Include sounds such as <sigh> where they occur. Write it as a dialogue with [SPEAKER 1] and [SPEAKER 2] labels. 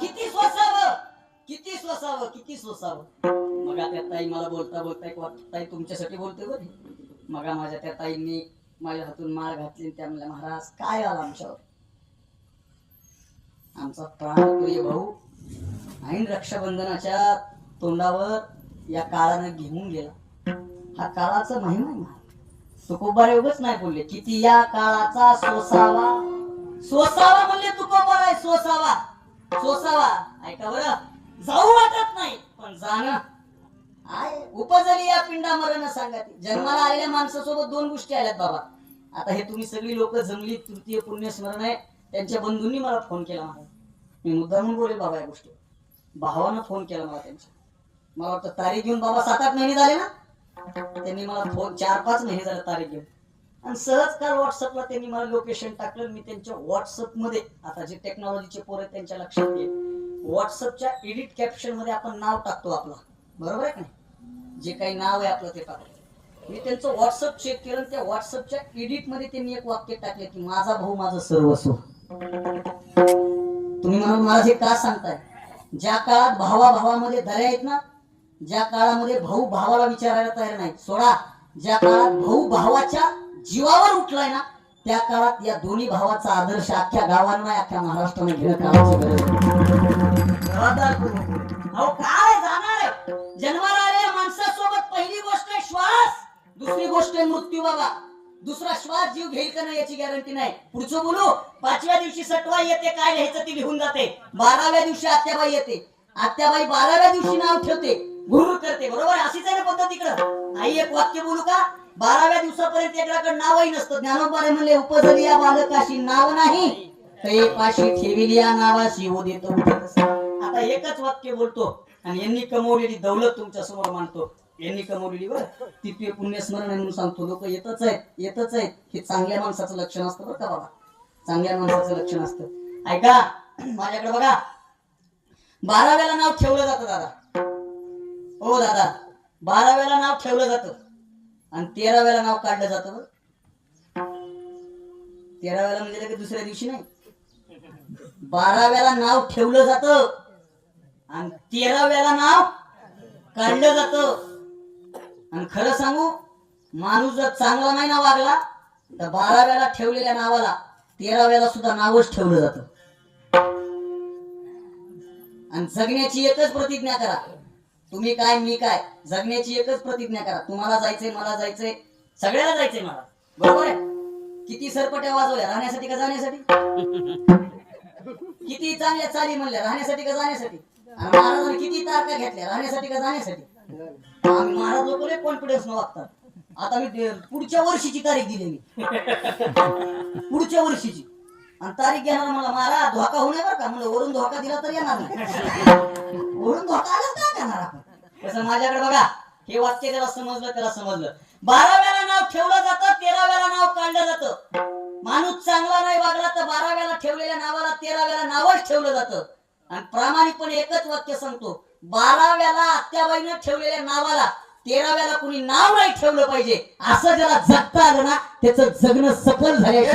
[SPEAKER 1] किती सोसावं? किती सोसावं? किती सोसावं? मग त्या ताई मला बोलता बोलता एक ताई तुमच्यासाठी बोलते बरे. मग माझ्या त्या ताईंनी माझ्या हातून मार घातली त्या म्हणल्या महाराज काय आला आमच्यावर? आमचा प्राणप्रिय भाऊ. ऐन रक्षाबंधनाच्या तोंडावर या काळानं घेऊन गेला. हा काळाचा महिमा आहे महाराज. तुकोबार एवढंच नाही बोलले. किती या काळाचा सोसावा. सोसावा म्हणले तुकोबार आहे सोसावा. सोसावा ऐका बरं. जाऊ वाटत नाही पण जाणं आहे उपजली या पिंडा मरण सांगा. जन्माला आलेल्या माणसासोबत दोन गोष्टी आल्यात बाबा. आता हे तुम्ही सगळी लोक जमली तृतीय पुण्यस्मरण आहे. त्यांच्या बंधूंनी मला फोन केला मला. मी मुद्दामून बोलेल बाबा या गोष्टी. भावानं फोन केला मला त्यांच्या. मला वाटतं तारीख घेऊन बाबा सात आठ महिने झाले ना? त्यांनी मला फोन चार पाच महिने झाले तारीख घेऊन. आणि सहज काल व्हॉट्सअपला त्यांनी मला लोकेशन टाकलं मी त्यांच्या व्हॉट्सअपमध्ये आता जे टेक्नॉलॉजीचे पोर आहेत त्यांच्या लक्षात येईल व्हॉट्सअपच्या एडिट कॅप्शनमध्ये आपण नाव टाकतो आपलं. बरोबर आहे का नाही? जे काही नाव आहे आपलं ते टाकतो. मी त्यांचं व्हॉट्सअप चेक केलं त्या व्हॉट्सअपच्या एडिटमध्ये त्यांनी एक वाक्य टाकले की माझा भाऊ माझं सर्वस्व तुम्ही म्हणून मला हे का सांगताय? ज्या काळात भावा भावामध्ये दऱ्या आहेत ना ज्या काळामध्ये भाऊ भावाला विचारायला तयार नाही सोडा. ज्या काळात भाऊ भावाच्या जीवावर उठलाय ना त्या काळात या दोन्ही भावाचा आदर्श अख्ख्या गावांना अख्ख्या महाराष्ट्राने घेणं काळाची गरज अहो काय जाणार आहे? जन्माला आलेल्या माणसासोबत पहिली गोष्ट श्वास दुसरी गोष्ट मृत्यू बाबा दुसरा श्वास जीव घेईल का नाही याची गॅरंटी नाही. पुढचं बोलू पाचव्या दिवशी सटवा येते काय लिहायचं ती लिहून जाते. बाराव्या दिवशी आत्याबाई येते. आत्याबाई बाराव्या दिवशी नाव ठेवते गुरु करते बरोबर? अशीच आहे ना पद्धत तिकडं आई एक वाक्य बोलू का? बाराव्या दिवसापर्यंत एकडाकडे नावही नसतं. ज्ञानोबाने म्हणले उपजली या बालकाशी नाव नाही. ते पाशी ठेविली या नावाशी हो देतो आता एकच वाक्य बोलतो आणि यांनी कमवलेली दौलत तुमच्यासमोर मानतो यांनी कमवलेली बर. तिथे पुण्यस्मरण म्हणून सांगतो. लोक येतच आहेत येतच आहेत. हे चांगल्या माणसाचं लक्षण असतं बरं का बाबा. चांगल्या माणसाचं लक्षण असतं. ऐका माझ्याकडे बघा. बाराव्याला नाव ठेवलं जातं दादा. हो दादा. बाराव्याला नाव ठेवलं जातं. आणि तेराव्याला नाव काढलं जातं बरं. तेराव्याला म्हणजे लगेच दुसऱ्या दिवशी नाही. बाराव्याला नाव ठेवलं जातं आणि तेराव्याला नाव काढलं जातं. आणि खरं सांगू माणूस जर चांगला नाही ना वागला तर बाराव्याला ठेवलेल्या नावाला तेराव्याला सुद्धा नावच ठेवलं जातं. आणि जगण्याची एकच प्रतिज्ञा करा. तुम्ही काय मी काय? जगण्याची एकच प्रतिज्ञा करा. तुम्हाला जायचंय मला जायचंय. सगळ्याला जायचंय मला. बरोबर आहे? किती सरपट्या वाजवल्या? राहण्यासाठी का जाण्यासाठी? किती चांगल्या चाली म्हणल्या? राहण्यासाठी का जाण्यासाठी? आणि महाराजांनी किती तारखा घेतल्या? राहण्यासाठी का जाण्यासाठी? आम्ही महाराज लोक लय कॉन्फिडन्स न वागतात. आता मी पुढच्या वर्षीची तारीख दिली मी. पुढच्या वर्षीची. आणि तारीख घेणार मला महाराज धोका होऊ नये बरं का. म्हणलं वरून धोका दिला तर येणार नाही. <laughs> वरून धोका आलाच का करणार आपण? तसं माझ्याकडे बघा हे वाक्य त्याला समजलं त्याला समजलं. बाराव्याला नाव ठेवलं जातं तेराव्याला नाव काढलं जातं. माणूस चांगला नाही वागला तर बाराव्याला ठेवलेल्या नावाला तेराव्याला नावच ठेवलं जातं. आणि प्रामाणिकपणे एकच वाक्य सांगतो बाराव्याला आत्याबाईनं ठेवलेल्या नावाला तेराव्याला कुणी नाव नाही ठेवलं पाहिजे. असं ज्याला जगता आलं ना त्याचं जगणं सफल झाल्याशिवाय